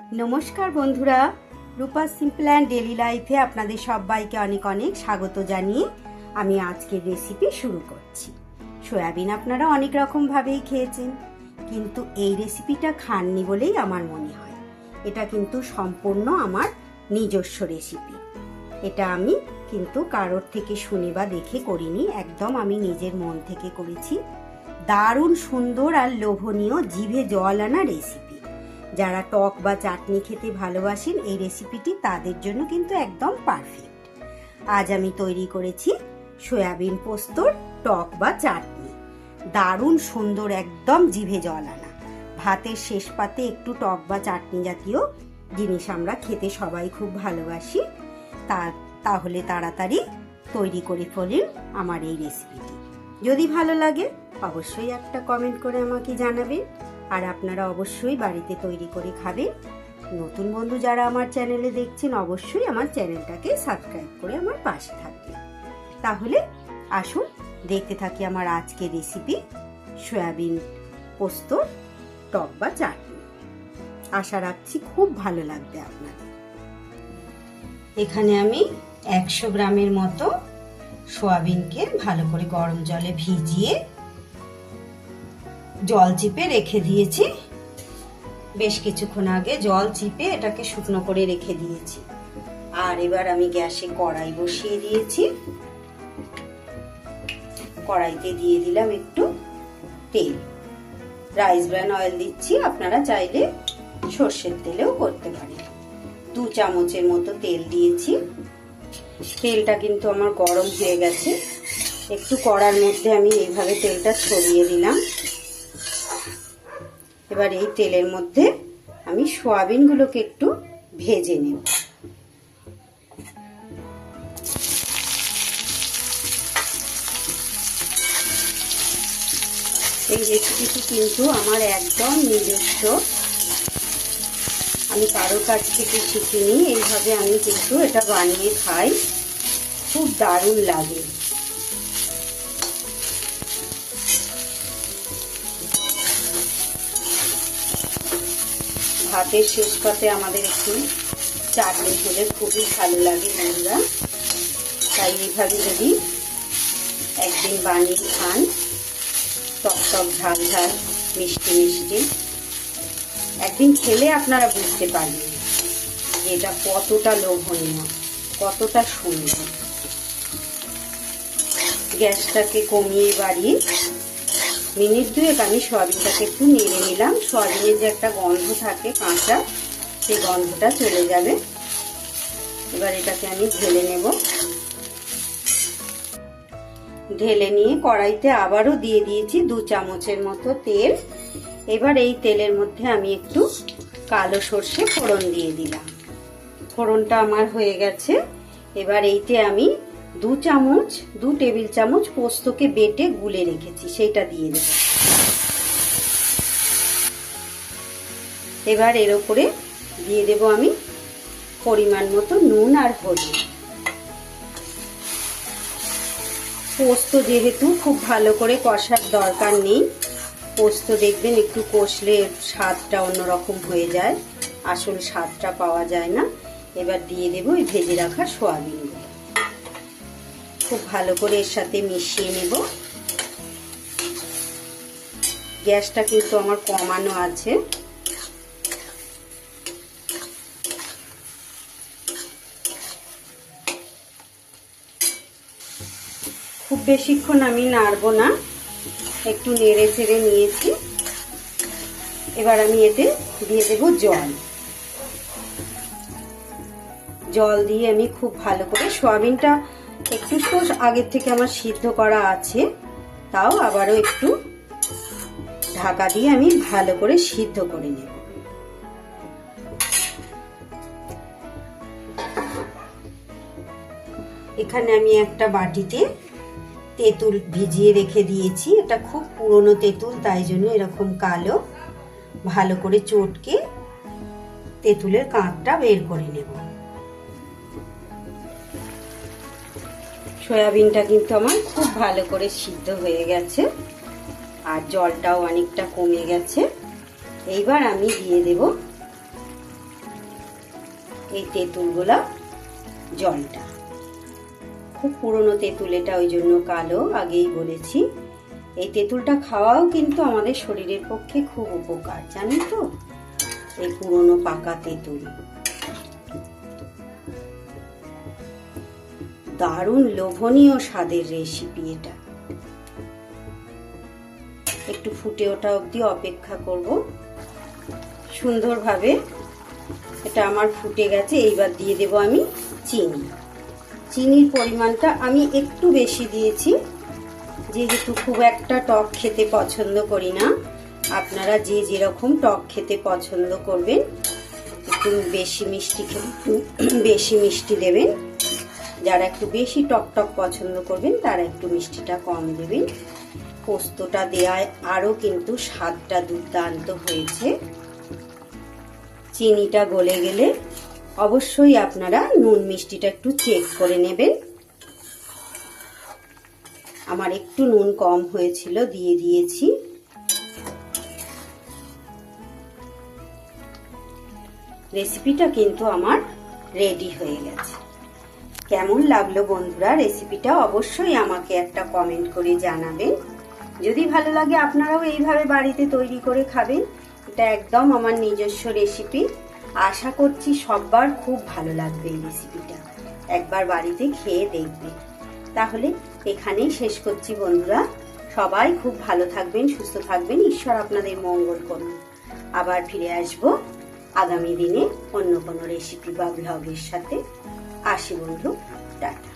নমস্কার বন্ধুরা, রূপা simple and daily লাইফে আপনাদের সবাইকে অনেক অনেক স্বাগত জানিয়ে আমি আজকের রেসিপি শুরু করছি। সয়াবিন আপনারা অনেক রকমভাবেই খেয়েছেন, কিন্তু এই রেসিপিটা খাননি বলেই আমার মনে হয়। এটা কিন্তু সম্পূর্ণ আমার নিজস্ব রেসিপি এটা আমি কিন্তু কারোর থেকে শুনে বা দেখে করিনি, একদম আমি নিজের মন থেকে করেছি। দারুণ সুন্দর আর লোভনীয় জিভে জল আনা রেসিপি যারা টক বা চাটনি খেতে ভালোবাসেন, এই রেসিপিটি তাদের জন্য কিন্তু একদম পারফেক্ট আজ আমি তৈরি করেছি সয়াবিন পোস্তর টক বা চাটনি। দারুণ সুন্দর একদম জিভে জল আনা। ভাতের শেষ পাতে একটু টক বা চাটনি জাতীয় জিনিস আমরা খেতে সবাই খুব ভালোবাসি। তা, তাহলে তাড়াতাড়ি তৈরি করে ফেলেন আমার এই রেসিপিটি যদি ভালো লাগে, অবশ্যই একটা কমেন্ট করে আমাকে জানাবেন। আর আপনারা অবশ্যই বাড়িতে তৈরি করে খাবেন। নতুন বন্ধু যারা আমার চ্যানেলে দেখছেন, অবশ্যই আমার চ্যানেলটাকে সাবস্ক্রাইব করে আমার পাশে থাকবেন। তাহলে আসুন, দেখতে থাকি আমার আজকের রেসিপি সয়াবিন পোস্ত, টক বা চাটনি। আশা রাখছি খুব ভালো লাগবে আপনাদের। এখানে আমি একশো গ্রামের মতো সোয়াবিনকে ভালো করে গরম জলে ভিজিয়ে জল চিপে রেখে দিয়েছি। বেশ কিছুক্ষণ আগে জল চিপে এটাকে শুকনো করে রেখে দিয়েছি। আর এবার আমি গ্যাসে কড়াই বসিয়ে দিয়েছি। কড়াইতে দিয়ে দিলাম একটু তেল। রাইস ব্র্যান অয়েল দিচ্ছি, আপনারা চাইলে সর্ষের তেলেও করতে পারেন। দু চামচের মতো তেল দিয়েছি। তেলটা কিন্তু আমার গরম হয়ে গেছে। একটু কড়ার মধ্যে আমি এইভাবে তেলটা ছড়িয়ে দিলাম। এবার এই তেলের মধ্যে আমি সোয়াবিনগুলোকে একটু ভেজে নেব। এই রেসিপিটি কিন্তু আমার একদম নিজস্ব। আমি কারোর কাছ থেকে শিখিনি, এইভাবে আমি কিন্তু এটা বানিয়ে খাই। খুব দারুণ লাগে। ভাতের শেষ পাতে আমাদের একটু চাটনি হলে খুবই ভালো লাগে বন্ধুরা। তাই এইভাবে যদি একদিন বানিয়ে খান, টক টক, ঝাল ঝাল, মিষ্টি মিষ্টি, একদিন খেলে আপনারা বুঝতে পারবেন যে এটা কতটা লোভনীয়, কতটা সুন্দর। গ্যাসটাকে কমিয়ে বাড়িয়ে মিনিট দুয়েক আমি সয়াবিনটাকে একটু নেড়ে নিলাম। সয়াবিনের যে একটা গন্ধ থাকে কাঁচা, সেই গন্ধটা চলে যাবে। এবার এটাকে আমি ঢেলে নেব। ঢেলে নিয়ে কড়াইতে আবারও দিয়ে দিয়েছি দু চামচের মতো তেল। এবার এই তেলের মধ্যে আমি একটু কালো সর্ষে ফোড়ন দিয়ে দিলাম। ফোড়নটা আমার হয়ে গেছে। এবার এইতে আমি দু চামচ, দু টেবিল চামচ পোস্তকে বেটে গুলে রেখেছি, সেইটা দিয়ে দেব। এবার এর ওপরে দিয়ে দেব আমি পরিমাণ মতো নুন আর হলুদ। পোস্ত যেহেতু খুব ভালো করে কষার দরকার নেই, পোস্ত দেখবেন একটু কষলে স্বাদটা অন্যরকম হয়ে যায়, আসল স্বাদটা পাওয়া যায় না। এবার দিয়ে দেবো ওই ভেজে রাখা সোয়াবিনগুলো খুব ভালো করে এর সাথে মিশিয়ে নেব। গ্যাসটা কিন্তু আমার কমানো আছে। খুব বেশিক্ষণ আমি নাড়বো না, একটু নেড়ে চেড়ে নিয়েছি। এবার আমি এতে দিয়ে দেব জল। জল দিয়ে আমি খুব ভালো করে সোয়াবিনটা একটু তো আগের থেকে আমার সিদ্ধ করা আছে, তাও আবারও একটু ঢাকা দিয়ে আমি ভালো করে সিদ্ধ করে নেব। এখানে আমি একটা বাটিতে তেঁতুল ভিজিয়ে রেখে দিয়েছি, এটা খুব পুরনো তেঁতুল, তাই জন্য এরকম কালো, ভালো করে চটকে তেঁতুলের কাঁকটা বের করে নেব। সয়াবিনটা কিন্তু আমার খুব ভালো করে সিদ্ধ হয়ে গেছে। আর জলটাও অনেকটা কমে গেছে। এইবার আমি দিয়ে দেব এই তেঁতুলগুলা জলটা। খুব পুরনো তেঁতুল এটা, ওই জন্য কালো, আগেই বলেছি। এই তেঁতুলটা খাওয়াও কিন্তু আমাদের শরীরের পক্ষে খুব উপকার, জানেন তো? এই পুরনো পাকা তেঁতুল। দারুণ লোভনীয় স্বাদের রেসিপি এটা। একটু ফুটে ওঠা অবধি অপেক্ষা করব। সুন্দরভাবে এটা আমার ফুটে গেছে, এইবার দিয়ে দেব আমি চিনি। চিনির পরিমাণটা আমি একটু বেশি দিয়েছি। যেহেতু খুব একটা টক খেতে পছন্দ করি না, আপনারা যে যেরকম টক খেতে পছন্দ করবেন, একটু বেশি মিষ্টি বেশি মিষ্টি দেবেন। যারা একটু বেশি টক টক পছন্দ করবেন, তারা একটু মিষ্টিটা কম দেবেন। পোস্তটা দেওয়ায় আরও কিন্তু স্বাদটা দুর্দান্ত হয়েছে। চিনিটা গলে গেলে অবশ্যই আপনারা নুন মিষ্টিটা একটু চেক করে নেবেন। আমার একটু নুন কম হয়েছিল, দিয়ে দিয়েছি। রেসিপিটা কিন্তু আমার রেডি হয়ে গেছে। কেমন লাগল বন্ধুরা রেসিপিটা অবশ্যই আমাকে একটা কমেন্ট করে জানাবেন। যদি ভালো লাগে আপনারাও এইভাবে বাড়িতে তৈরি করে খাবেন। এটা একদম আমার নিজস্ব রেসিপি আশা করছি সববার খুব ভালো লাগবে এই রেসিপিটা একবার বাড়িতে খেয়ে দেখবে তাহলে এখানেই শেষ করছি বন্ধুরা। সবাই খুব ভালো থাকবেন, সুস্থ থাকবেন। ঈশ্বর আপনাদের মঙ্গল করুন। আবার ফিরে আসব আগামী দিনে অন্য কোনো রেসিপি বা ব্লগের সাথে। আসি বন্ধু টাটা।